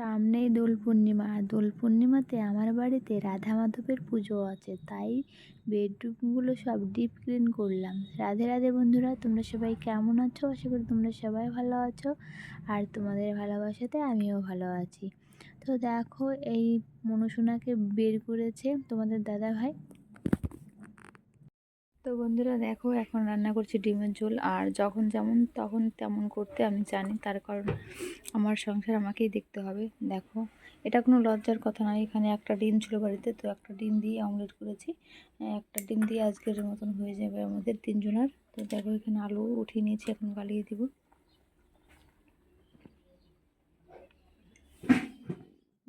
সামনেই দোল পূর্ণিমা। আর দোল পূর্ণিমাতে আমার বাড়িতে রাধা মাধবের পুজো আছে, তাই বেডরুমগুলো সব ডিপ ক্লিন করলাম। রাধে রাধে বন্ধুরা, তোমরা সবাই কেমন আছো? আশা করি তোমরা সবাই ভালো আছো। আর তোমাদের ভালোবাসাতে আমিও ভালো আছি। তো দেখো, এই মনসোনাকে বের করেছে তোমাদের দাদা ভাই তো বন্ধুরা দেখো, এখন রান্না করছি ডিমের ঝোল। আর যখন যেমন তখন তেমন করতে আমি জানি, তার কারণ আমার সংসার আমাকেই দেখতে হবে। দেখো, এটা কোনো লজ্জার কথা নয়, এখানে একটা ডিম ছিল বাড়িতে, তো একটা ডিম দিয়ে অমলেট করেছি। একটা ডিম দিয়ে আজকের মতন হয়ে যাবে আমাদের তিনজনের। তো দেখো, এখানে আলু উঠিয়ে নিয়েছি, এখন গালিয়ে দিব।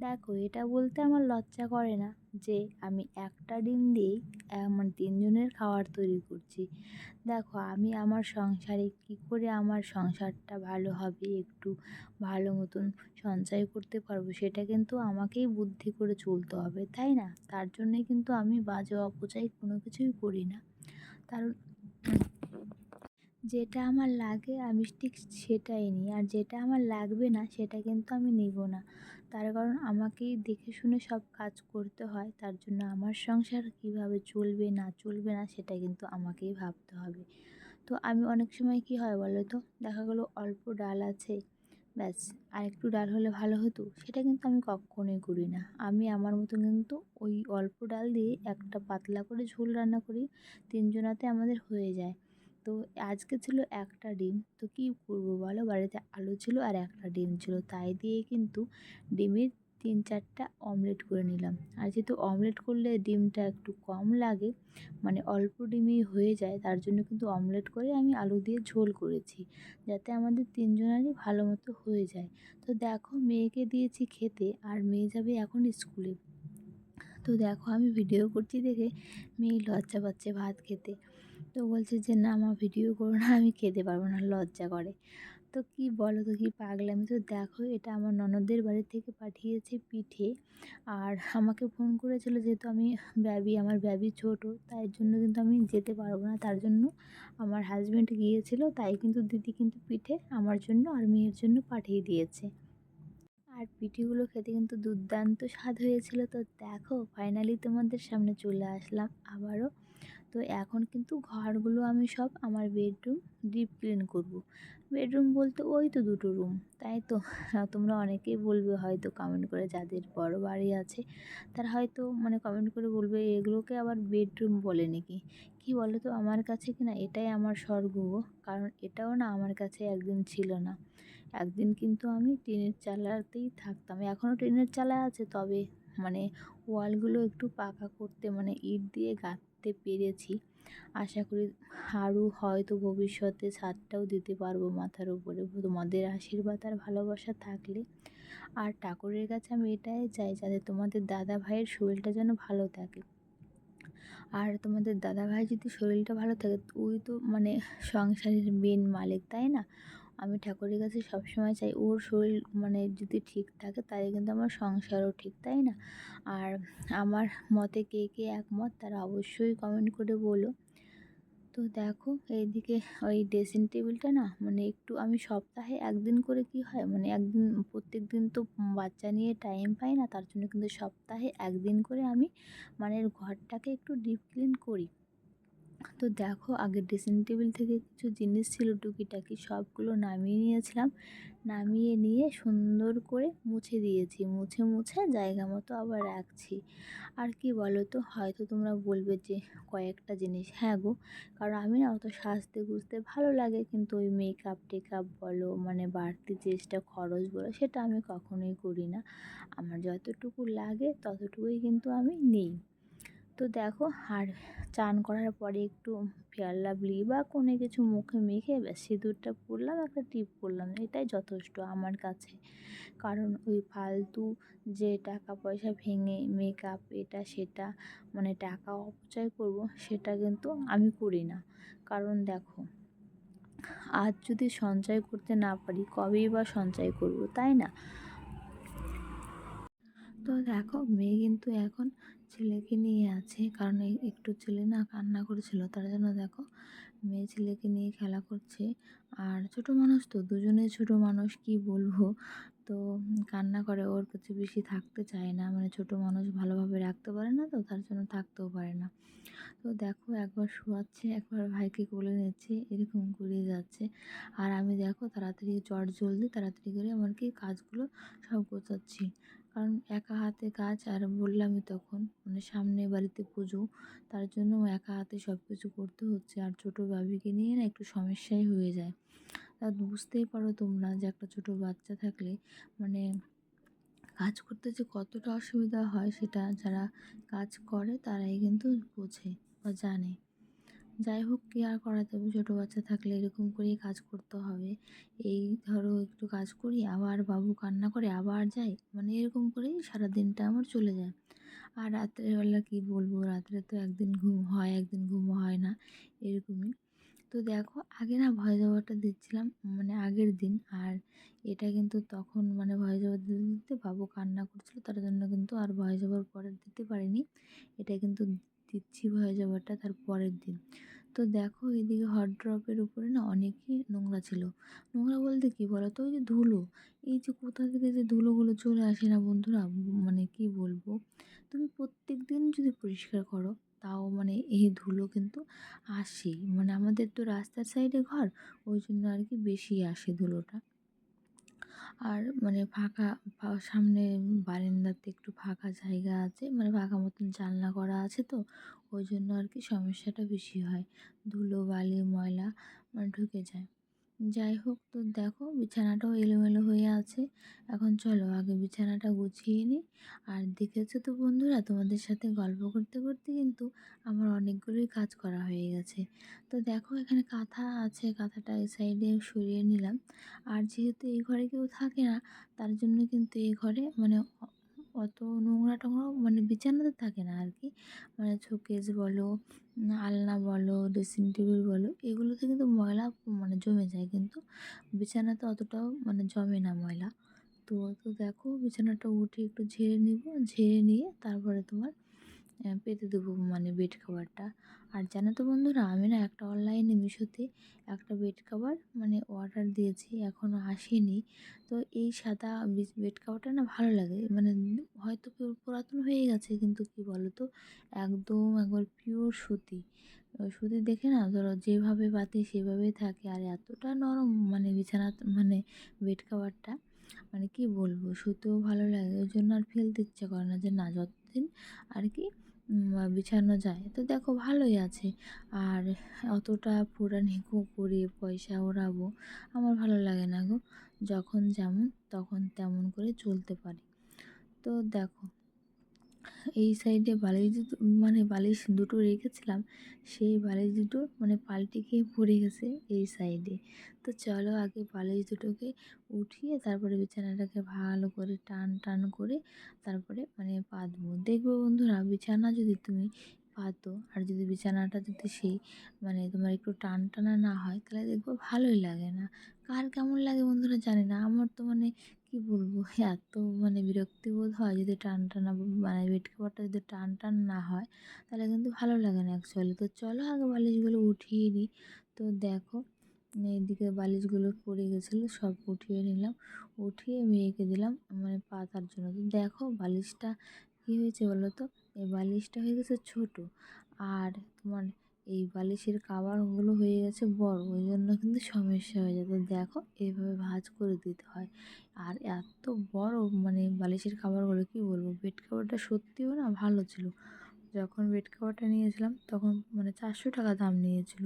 দেখো, এটা বলতে আমার লজ্জা করে না যে আমি একটা ডিম দিয়েই আমার তিনজনের খাবার তৈরি করছি। দেখো, আমি আমার সংসারে কি করে আমার সংসারটা ভালো হবে, একটু ভালো মতন সঞ্চয় করতে পারব, সেটা কিন্তু আমাকেই বুদ্ধি করে চলতে হবে, তাই না? তার জন্যে কিন্তু আমি বাজে অপচয় কোনো কিছুই করি না। কারণ যেটা আমার লাগে, আমি ঠিক সেটাই নিই, আর যেটা আমার লাগবে না, সেটা কিন্তু আমি নিব না। তার কারণ আমাকেই দেখে শুনে সব কাজ করতে হয়। তার জন্য আমার সংসার কীভাবে চলবে, না চলবে না সেটা কিন্তু আমাকেই ভাবতে হবে। তো আমি অনেক সময় কি হয় বলো তো, দেখা গেলো অল্প ডাল আছে, ব্যাস আর একটু ডাল হলে ভালো হতো, সেটা কিন্তু আমি কখনোই করি না। আমি আমার মতো কিন্তু ওই অল্প ডাল দিয়ে একটা পাতলা করে ঝোল রান্না করি, তিনজনাতে আমাদের হয়ে যায়। তো আজকে ছিল একটা ডিম। তো কী করব বলো? বাড়িতে আলু ছিল আর একটা ডিম ছিল। তাই দিয়ে কিন্তু ডিমের তিন চারটা অমলেট করে নিলাম। আর যেহেতু অমলেট করলে ডিমটা একটু কম লাগে মানে অল্প ডিমেই হয়ে যায়, তার জন্য কিন্তু অমলেট করে আমি আলু দিয়ে ঝোল করেছি, যাতে আমাদের তিনজনেরই ভালো মতো হয়ে যায়। তো দেখো, মেয়েকে দিয়েছি খেতে আর মেয়ে যাবে এখন স্কুলে। তো দেখো, আমি ভিডিও করছি দেখে মেয়ে লজ্জা পাচ্ছে ভাত খেতে। তো বলছে যে, না আমার ভিডিও করো না, আমি খেতে পারব না, লজ্জা করে। তো কি বলো তো, কি পাগলামি? তো দেখো, এটা আমার ননদের বাড়ি থেকে পাঠিয়েছে পিঠে। আর আমাকে ফোন করেছিল যেহেতু আমি ব্যাবি আমার ব্যাবি ছোট, তাই জন্য কিন্তু আমি যেতে পারব না। তার জন্য আমার হাজব্যান্ড গিয়েছিল, তাই কিন্তু দিদি কিন্তু পিঠে আমার জন্য আর মেয়ের জন্য পাঠিয়ে দিয়েছে। আর পিঠেগুলো খেতে কিন্তু দুর্দান্ত স্বাদ হয়েছিল। তো দেখো ফাইনালি তোমাদের সামনে চলে আসলাম আবারও। তো এখন কিন্তু ঘরগুলো আমি সব আমার বেডরুম ডিপ ক্লিন করব। বেডরুম বলতে ওই তো দুটো রুম, তাই তো? তোমরা অনেকেই বলবে হয়তো কমেন্ট করে যাদের বড় বাড়ি আছে, তারা হয়তো মানে কমেন্ট করে বলবে, এগুলোকে আবার বেডরুম বলে নাকি? কি বলো তো আমার কাছে কি না এটাই আমার স্বর্গ কারণ এটাও না আমার কাছে একদিন ছিল না। একদিন কিন্তু আমি টিনের চালাতেই থাকতাম এখনও টিনের চালা আছে, তবে মানে ওয়ালগুলো একটু পাকা করতে মানে ইট দিয়ে গাঁথতে পেরেছি। আশা করি আরও হয়তো ভবিষ্যতে ছাদটাও দিতে পারব মাথার উপরে। তোমাদের আশীর্বাদ আর ভালোবাসা থাকলে। আর ঠাকুরের কাছে আমি এটাই চাই, যাতে তোমাদের দাদা ভাইয়ের শরীরটা যেন ভালো থাকে। আর তোমাদের দাদা ভাই যদি শরীরটা ভালো থাকে, ওই তো মানে সংসারের মেন মালিক, তাই না? আমি ঠাকুরের কাছে সবসময় চাই, ওর শরীর মানে যদি ঠিক থাকে তাহলে কিন্তু আমার সংসারও ঠিক, তাই না? আর আমার মতে কে কে একমত তারা অবশ্যই কমেন্ট করে বলো। তো দেখো, এইদিকে ওই ড্রেসিং টেবিলটা না মানে একটু আমি সপ্তাহে একদিন করে কি হয় মানে একদিন প্রত্যেক দিন তো বাচ্চা নিয়ে টাইম পাই না, তার জন্য কিন্তু সপ্তাহে একদিন করে আমি মানে ঘরটাকে একটু ডিপ ক্লিন করি। তো দেখো, আগে ড্রেসিং টেবিল থেকে কিছু জিনিস ছিল, টুকিটাকি সবগুলো নামিয়ে নিয়েছিলাম। নামিয়ে নিয়ে সুন্দর করে মুছে দিয়েছি। মুছে মুছে জায়গা মতো আবার রাখছি। আর কি বলো তো হয়তো তোমরা বলবে যে কয়েকটা জিনিস। হ্যাঁ গো, কারণ আমি না অত সাজতে গুজতে ভালো লাগে, কিন্তু ওই মেকআপ টেকআপ বলো মানে বাড়তি চেষ্টা খরচ বলো, সেটা আমি কখনোই করি না। আমার যতটুকু লাগে, ততটুকুই কিন্তু আমি নিই। তো দেখো, আর চান করার পরে একটু ফেয়ার লাভলি বা কোনো কিছু মুখে মেখে ব্যাস সিঁদুরটা পরলাম, একটা টিপ পরলাম। এটাই যথেষ্ট আমার কাছে। কারণ ওই ফালতু যে টাকা পয়সা ভেঙে মেকআপ এটা সেটা মানে টাকা অপচয় করব সেটা কিন্তু আমি করি না। কারণ দেখো, আজ যদি সঞ্চয় করতে না পারি, কবেই বা সঞ্চয় করব, তাই না? তো দেখো মেয়ে কিন্তু এখন ছেলেকে নিয়ে আছে। কারণ একটু ছেলে না কান্না করেছিল, তার জন্য দেখো মেয়ে ছেলেকে নিয়ে খেলা করছে। আর ছোট মানুষ তো, দুজনে ছোট মানুষ, কি বলব? তো কান্না করে, ওর কাছে বেশি থাকতে চায় না। মানে ছোট মানুষ ভালোভাবে রাখতে পারে না তো, তার জন্য থাকতেও পারে না। তো দেখো একবার শোয়াচ্ছে, একবার ভাইকে কোলে নিচ্ছে, এরকম করে যাচ্ছে। আর আমি দেখো তাড়াতাড়ি চট জলদি তাড়াতাড়ি করে আমার কি কাজগুলো সব গোছাচ্ছি। কারণ একা হাতে কাজ আর বললামই তখন মানে সামনে বাড়িতে পুজো, তার জন্য একা হাতে সব কিছু করতে হচ্ছে আর ছোটো বাবিকে নিয়ে না একটু সমস্যাই হয়ে যায়। তা বুঝতেই পারো তোমরা যে একটা ছোটো বাচ্চা থাকলে মানে কাজ করতে যে কতটা অসুবিধা হয় সেটা যারা কাজ করে তারাই কিন্তু বোঝে বা জানে। যাই হোক, কী আর করা যাবে? ছোটো বাচ্চা থাকলে এরকম করেই কাজ করতে হবে। এই ধরো একটু কাজ করি, আবার বাবু কান্না করে আবার যাই মানে এরকম করেই সারা দিনটা আমার চলে যায়। আর রাত্রেবেলা কী বলব, রাত্রে তো একদিন ঘুম হয়, একদিন ঘুম হয় না, এরকমই। তো দেখো, আগে না ভয় ওভারটা দিচ্ছিলাম মানে আগের দিন, আর এটা কিন্তু তখন মানে ভয় ওভার দিতে দিতে বাবু কান্না করছিল, তার জন্য কিন্তু আর ভয় ওভার পরে দিতে পারিনি। এটা কিন্তু দিচ্ছি হয়ে ওভারটা তার পরের দিন। তো দেখো এদিকে হট ড্রপের উপরে না অনেকই নোংরা ছিল। নোংরা বলতে কী বলো তো ওই যে ধুলো। এই যে কোথা থেকে যে ধুলোগুলো চলে আসে না বন্ধুরা? মানে কি বলব? তুমি প্রত্যেক দিন যদি পরিষ্কার করো, তাও মানে এই ধুলো কিন্তু আসে মানে আমাদের তো রাস্তার সাইডে ঘর, ওই জন্য আর কি বেশি আসে ধুলোটা। আর মানে ফাঁকা সামনে বারান্দাতে একটু ফাঁকা জায়গা আছে মানে ফাঁকা মতন জানলা করা আছে তো, ওই জন্য আর কি সমস্যাটা বেশি হয়। ধুলো, বালি, ময়লা মানে ঢুকে যায়। যাই হোক তো দেখো বিছানাটাও এলোমেলো হয়ে আছে। এখন চলো আগে বিছানাটা গুছিয়ে নিই। আর দেখেছ তো বন্ধুরা, তোমাদের সাথে গল্প করতে করতে কিন্তু আমার অনেকগুলোই কাজ করা হয়ে গেছে। তো দেখো এখানে কাঁথা আছে, কাঁথাটা এই সাইডে সরিয়ে নিলাম। আর যেহেতু এই ঘরে কেউ থাকে না, তার জন্য কিন্তু এই ঘরে মানে অত নোংরা টোংরা মানে বিছানাতে থাকে না আর কি মানে শোকেস বলো আলনা বলো ড্রেসিং টেবিল বলো, এগুলোতে কিন্তু ময়লা মানে জমে যায় কিন্তু বিছানাতে অতটাও মানে জমে না ময়লা। তো তো দেখো বিছানাটা উঠে একটু ঝেড়ে নিব, ঝেড়ে নিয়ে তারপরে তোমার পেতে দেবো মানে বেড কভারটা আর জানো তো বন্ধুরা, আমি না একটা অনলাইনে মিশোতে একটা বেড কভার মানে অর্ডার দিয়েছি এখনও আসেনি। তো এই সাদা বেড কভারটা না ভালো লাগে। মানে হয়তো কেউ পুরাতন হয়ে গেছে, কিন্তু কি বলো তো একদম একবার পিওর সুতি। সুতি দেখে না, ধরো যেভাবে পাতি সেভাবেই থাকে। আর এতটা নরম মানে বিছানা মানে বেড কভারটা মানে কি বলব শুতেও ভালো লাগে। ওই জন্য আর ফেলতে ইচ্ছে করে না যে না, যতদিন আর কি বিছানো যায়। তো দেখো ভালোই আছে। আর অতটা পুরানি করে পয়সা ওড়াবো, আমার ভালো লাগে না গো। যখন যেমন, তখন তেমন করে চলতে পারি। তো দেখো এই সাইডে বালিশ দুটো মানে বালিশ দুটো রেখেছিলাম, সেই বালিশ দুটো মানে পাল্টে খেয়ে পড়ে গেছে এই সাইডে। তো চলো আগে বালিশ দুটোকে উঠিয়ে তারপরে বিছানাটাকে ভালো করে টান টান করে তারপরে মানে পাতবো। দেখবে বন্ধুরা, বিছানা যদি তুমি পাতো, আর যদি বিছানাটা যদি সেই মানে তোমার একটু টান টানা না হয়, তাহলে দেখব ভালোই লাগে না। কার কেমন লাগে বন্ধুরা জানি না, আমার তো মানে কি বলব? এত মানে বিরক্তি বোধ হয় যদি টান টানা মানে বেড কভারটা যদি টান টান না হয়, তাহলে কিন্তু ভালো লাগে না অ্যাকচুয়ালি তো চলো আগে বালিশগুলো উঠিয়ে দিই তো দেখো, এদিকে বালিশগুলো পড়ে গেছিল, সব উঠিয়ে নিলাম। উঠিয়ে মেয়েকে দিলাম মানে পাতার জন্য। তো দেখো বালিশটা কী হয়েছে বলো তো? এই বালিশটা হয়ে গেছে ছোটো। আর তোমার এই বালিশের কাভারগুলো হয়ে গেছে বড়, ওই জন্য কিন্তু সমস্যা হয়ে তো দেখো এইভাবে ভাঁজ করে দিতে হয়। আর এত বড় মানে বালিশের খাবারগুলো কি বলব? বেড কাভারটা সত্যিও না ভালো ছিল। যখন বেড কাভারটা নিয়েছিলাম, তখন মানে চারশো টাকা দাম নিয়েছিল।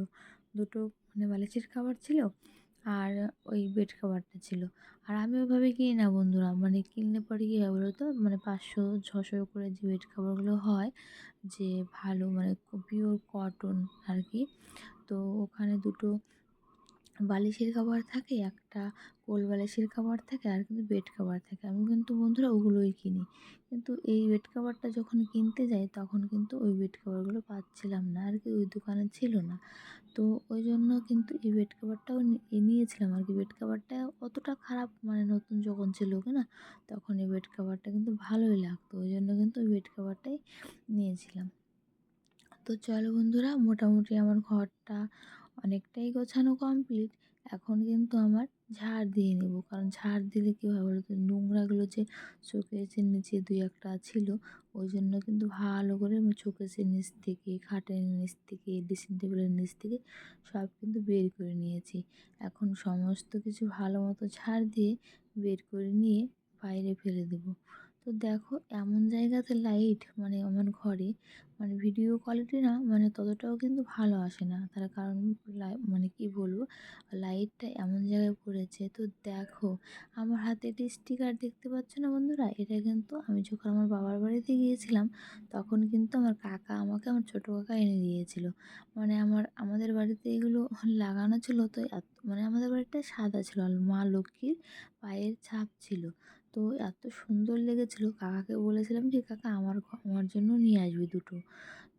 দুটো মানে বালিশের খাবার ছিল আর ওই বেড কাভারটা ছিল। আর আমি ওইভাবে কিনি না বন্ধুরা মানে কিনলে পরে কী হয় বলো তো মানে পাঁচশো, ছশো করে যে বেড কাভারগুলো হয়, যে ভালো মানে পিওর কটন আর কি, তো ওখানে দুটো বালিশের কভার থাকে, একটা কোল বালিশের কভার থাকে, আর কিন্তু বেড কভার থাকে। আমি কিন্তু বন্ধুরা ওগুলোই কিনি। কিন্তু এই বেড কভারটা যখন কিনতে যাই, তখন কিন্তু ওই বেড কভারগুলো পাচ্ছিলাম না, আর কি ওই দোকানে ছিল না। তো ওই জন্য কিন্তু এই বেড কভারটাও নিয়েছিলাম আর কি। বেড কভারটা অতটা খারাপ মানে নতুন যখন ছিল না, তখন এই বেড কভারটা কিন্তু ভালোই লাগতো। ওই জন্য কিন্তু ওই বেড কভারটাই নিয়েছিলাম। তো চলো বন্ধুরা, মোটামুটি আমার ঘরটা অনেকটাই গোছানো কমপ্লিট এখন কিন্তু আমার ঝাড় দিয়ে নেব। কারণ ঝাড় দিলে কী হয় বলো তো নোংরাগুলো যে শোকেসের নিচে দুই একটা ছিল, ওই জন্য কিন্তু ভালো করে আমি শোকেসের নিচ থেকে, খাটের নিচ থেকে ড্রেসিং টেবিলের নিচ থেকে সব কিন্তু বের করে নিয়েছি। এখন সমস্ত কিছু ভালো মতো ঝাড় দিয়ে বের করে নিয়ে বাইরে ফেলে দেবো। তো দেখো এমন জায়গাতে লাইট মানে আমার ঘরে মানে ভিডিও কোয়ালিটি না মানে ততটাও কিন্তু ভালো আসে না। তার কারণ মানে কি বলব? লাইটটা এমন জায়গায় পড়েছে। তো দেখো আমার হাতে একটি স্টিকার দেখতে পাচ্ছ না বন্ধুরা? এটা কিন্তু আমি যখন আমার বাবার বাড়িতে গিয়েছিলাম তখন কিন্তু আমার কাকা আমাকে আমার ছোটো কাকা এনে দিয়েছিল। মানে আমার, আমাদের বাড়িতে এগুলো লাগানো ছিল তো মানে আমাদের বাড়িটা সাদা ছিল মা লক্ষ্মীর পায়ের ছাপ ছিল। তো এত সুন্দর লেগেছিল। কাকাকে বলেছিলাম যে, কাকা, আমার আমার জন্য নিয়ে আসবি দুটো।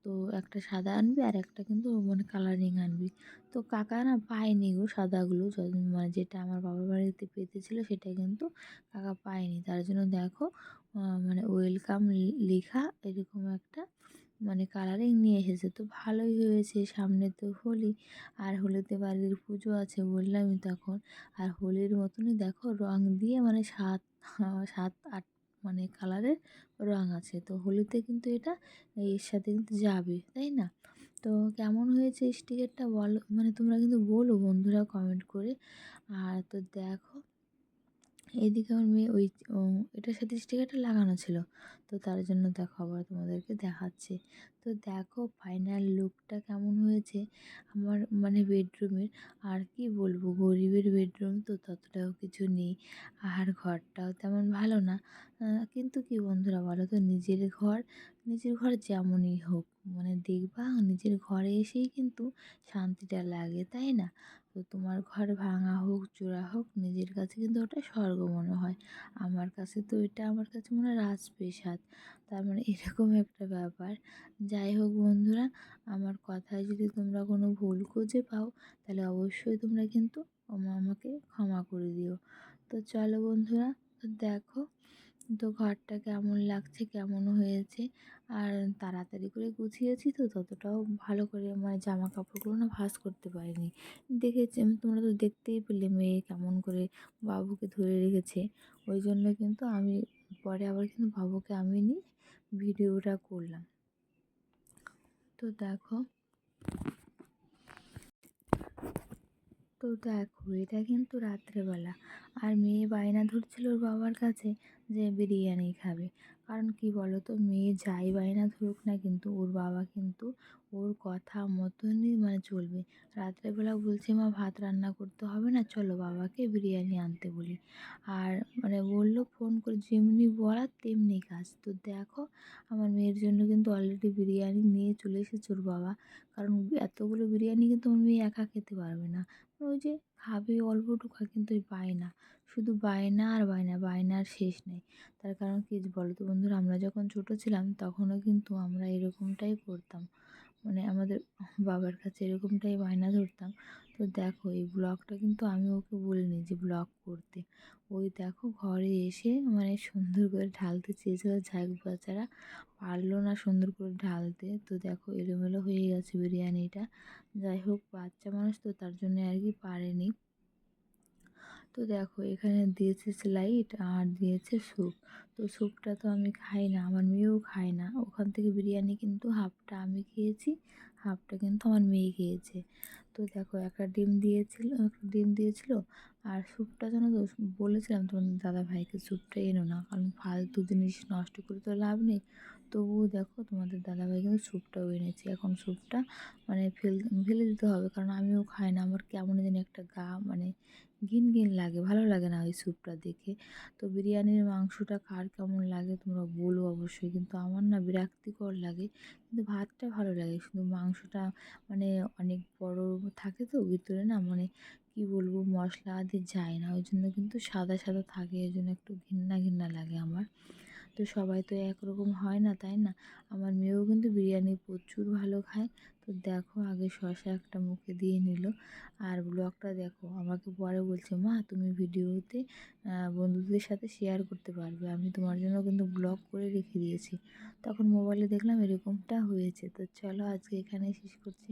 তো একটা সাদা আনবি আর একটা কিন্তু মানে কালারিং আনবি। তো কাকা না পায়নি গো সাদাগুলো মানে যেটা আমার বাবার বাড়িতে পেতেছিল সেটা কিন্তু কাকা পায়নি। তার জন্য দেখো মানে ওয়েলকাম লেখা এরকম একটা মানে কালারিং নিয়ে এসেছে। তো ভালোই হয়েছে, সামনে তো হোলি, আর হোলিতে বাড়ির পুজো আছে বললামই তখন। আর হোলির মতনই দেখো রং দিয়ে মানে সাত সাত, আট মানে কালারের রং আছে। তো হোলিতে কিন্তু এটা এর সাথে কিন্তু যাবে, তাই না? তো কেমন হয়েছে স্টিকারটা বলো? মানে তোমরা কিন্তু বলো বন্ধুরা কমেন্ট করে। আর তো দেখো এইদিকে আমার মেয়ে ওই এটার সাথে স্টিকারটা লাগানো ছিল। তো তার জন্য দেখো আবার তোমাদেরকে দেখাচ্ছে। তো দেখো ফাইনাল লুকটা কেমন হয়েছে আমার মানে বেডরুমের আর কি বলব, গরিবের বেডরুম তো ততটাও কিছু নেই। আর ঘরটাও তেমন ভালো না। কিন্তু কি বন্ধুরা বলো তো, নিজের ঘর নিজের ঘর যেমনই হোক। মানে দেখবা নিজের ঘরে এসেই কিন্তু শান্তিটা লাগে, তাই না? তো তোমার ঘর ভাঙা হোক, চূড়া হোক, নিজের কাছে কিন্তু ওটা স্বর্গ মনে হয়। আমার কাছে তো এটা, আমার কাছে মনে হয় রাজপ্রাসাদ। তার মানে এরকম একটা ব্যাপার। যাই হোক বন্ধুরা, আমার কথায় যদি তোমরা কোনো ভুল খুঁজে পাও, তাহলে অবশ্যই তোমরা কিন্তু আমাকে ক্ষমা করে দিও। তো চলো বন্ধুরা দেখো তো ঘরটা কেমন লাগছে, কেমন হয়েছে? আর তাড়াতাড়ি করে গুছিয়েছি তো, ততটাও ভালো করে মানে জামা কাপড়গুলো না ভাঁজ করতে পারিনি। দেখেছি তোমরা তো দেখতেই পেলে মেয়ে কেমন করে বাবুকে ধরে রেখেছে। ওই জন্য কিন্তু আমি, পরে আবার কিন্তু বাবুকে আমি নিয়ে ভিডিওটা করলাম। তো দেখো তো দেখ, এটা কিন্তু রাত্রেবেলা। আর মেয়ে বায়না ধরছিল ওর বাবার কাছে যে বিরিয়ানি খাবে। কারণ কি বলো তো মেয়ে যাই বায়না ধরুক না কিন্তু ওর বাবা কিন্তু ওর কথা মতনই মানে চলবে। রাত্রেবেলা বলছে, মা, ভাত রান্না করতে হবে না, চলো বাবাকে বিরিয়ানি আনতে বলি। আর মানে বলল, ফোন করে যেমনি বলার তেমনি কাজ। তো দেখো, আমার মেয়ের জন্য কিন্তু অলরেডি বিরিয়ানি নিয়ে চলে এসেছে ওর বাবা। কারণ এতগুলো বিরিয়ানি কিন্তু আমার মেয়ে একা খেতে পারবে না। ওই যে খাবে অল্প টুকা কিন্তু ওই বায়না। শুধু বায়না আর বায়না, বায়নার শেষ নেই। তার কারণ কি বলো তো বন্ধুরা, আমরা যখন ছোটো ছিলাম তখনও কিন্তু আমরা এরকমটাই করতাম। মানে আমাদের বাবার কাছে এরকমটাই বায়না ধরতাম। তো দেখো এই ব্লগটা কিন্তু আমি ওকে বলিনি যে ব্লগ করতে। ওই দেখো ঘরে এসে মানে সুন্দর করে ঢালতে চেয়েছিল ঝাঁক বাচ্চারা। পারল না সুন্দর করে ঢালতে। তো দেখো এলোমেলো হয়ে গেছে বিরিয়ানিটা। যাই হোক, বাচ্চা মানুষ তো তার জন্য আর কি পারেনি। তো দেখো এখানে দিয়েছে স্লাইট আর দিয়েছে স্যুপ তো স্যুপটা তো আমি খাই না, আমার মেয়েও খায় না। ওখান থেকে বিরিয়ানি কিন্তু হাফটা আমি খেয়েছি হাফটা কিন্তু আমার মেয়ে খেয়েছে। তো দেখো একটা ডিম দিয়েছিল, একটা ডিম দিয়েছিল আর স্যুপটা যেন তো বলেছিলাম তোমার দাদা ভাইকে স্যুপটা এনো না, কারণ ফালতু জিনিস নষ্ট করে তো লাভ নেই। তবুও দেখো তোমাদের দাদাভাই কিন্তু স্যুপটাও এনেছি। এখন স্যুপটা মানে ফেল, ফেলে দিতে হবে, কারণ আমিও খাই না। আমার কেমন যেন একটা গা মানে ঘিন ঘিন লাগে, ভালো লাগে না ওই স্যুপটা দেখে। তো বিরিয়ানির মাংসটা কার কেমন লাগে তোমরা বলো অবশ্যই, কিন্তু আমার না বিরক্তিকর লাগে, কিন্তু ভাতটা ভালো লাগে। শুধু মাংসটা মানে অনেক বড় থাকে তো, ভিতরে না মানে কী বলব মশলা আদি যায় না, ওই জন্য কিন্তু সাদা সাদা থাকে ওই জন্য একটু ঘিন্না ঘিন্না লাগে আমার। তো সবাই তো একরকম হয় না, তাই না? আমার মেয়েও কিন্তু বিরিয়ানি প্রচুর ভালো খায় দেখো আগে শশা একটা মুখে দিয়ে নিল, আর ব্লগটা দেখো। আমাকে পরে বলছে, মা, তুমি ভিডিওতে বন্ধুদের সাথে শেয়ার করতে পারবে। আমি তোমার জন্য কিন্তু ব্লগ করে রেখে দিয়েছি। তখন মোবাইলে দেখলাম এরকমটা হয়েছে। তো চলো আজকে এখানে শেষ করছি।